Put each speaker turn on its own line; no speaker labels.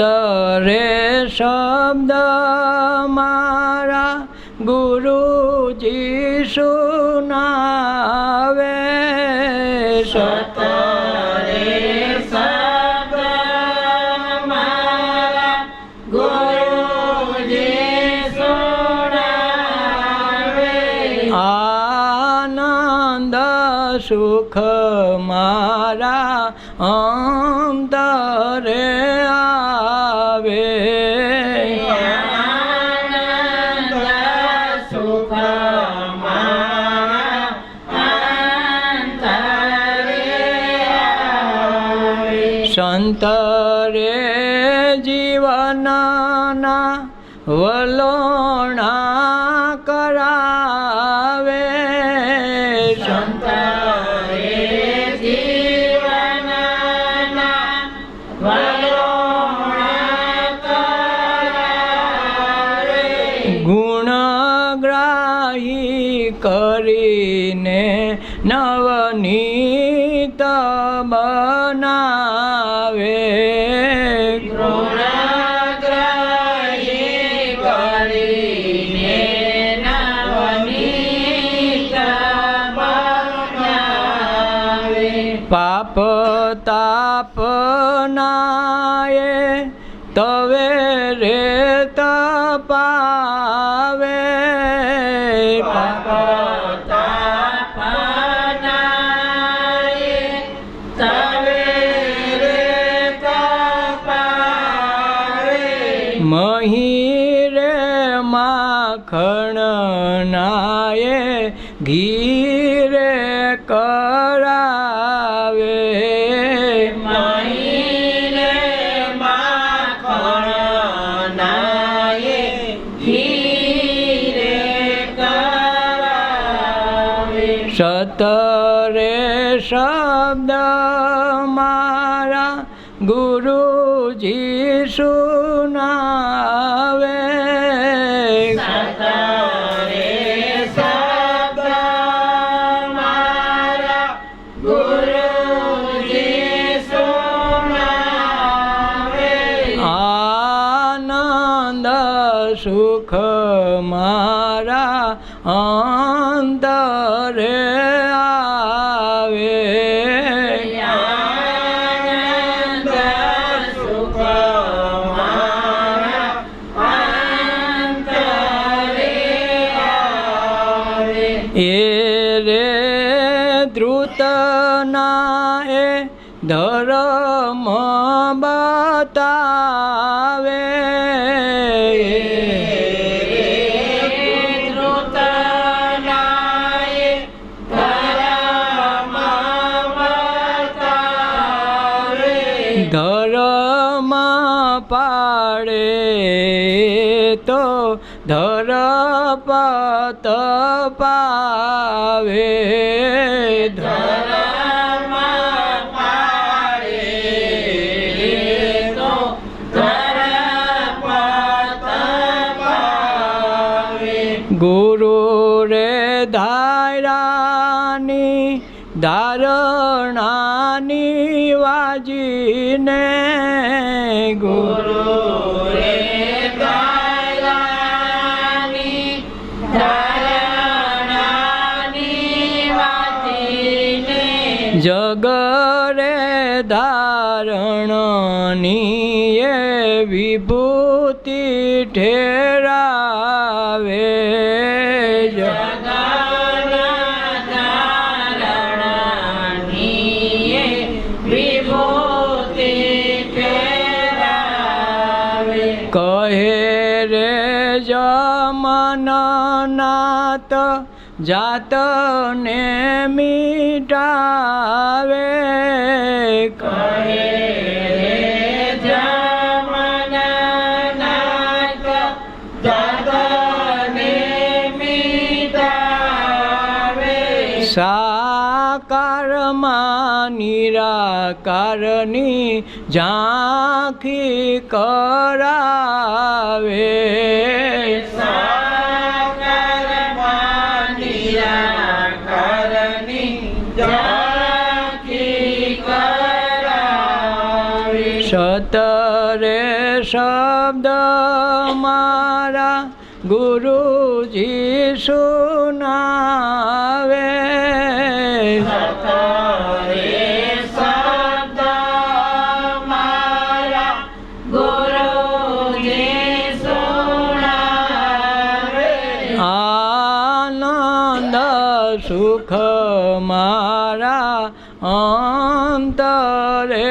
સંતરે શબ્દ મારા ગુરુજી સુનાવે સતરે આનંદ સુખ મારા સંતરે જીવનના વલોણા કરાવે. ગુણગ્રાહી કરીને નવનીત બનાવે. તાપ નાય તવે રે તપાવે. પાપ મહીરે માખણ નાય ઘીરે કરાવે સતરે શબ્દ મારા ગુરુજી સુનાવે. આનંદ સુખ અંતરે આવે. એ રે ધ્રુતના એ ધર્મ પાડે તો ધરપત પાવે. ધર્મ ધારણાની વાજીને ગુરુ જગરે ધારણની એ વિભૂતિ ઠેરાવે જમનનાથ જાતને મીટાવે કહે સાકારમાં નિરાકારની ઝાંખી કરાવે সতরে শব্দ মারা গুরুজি শুনাবে। সুখ মারা অন্তরে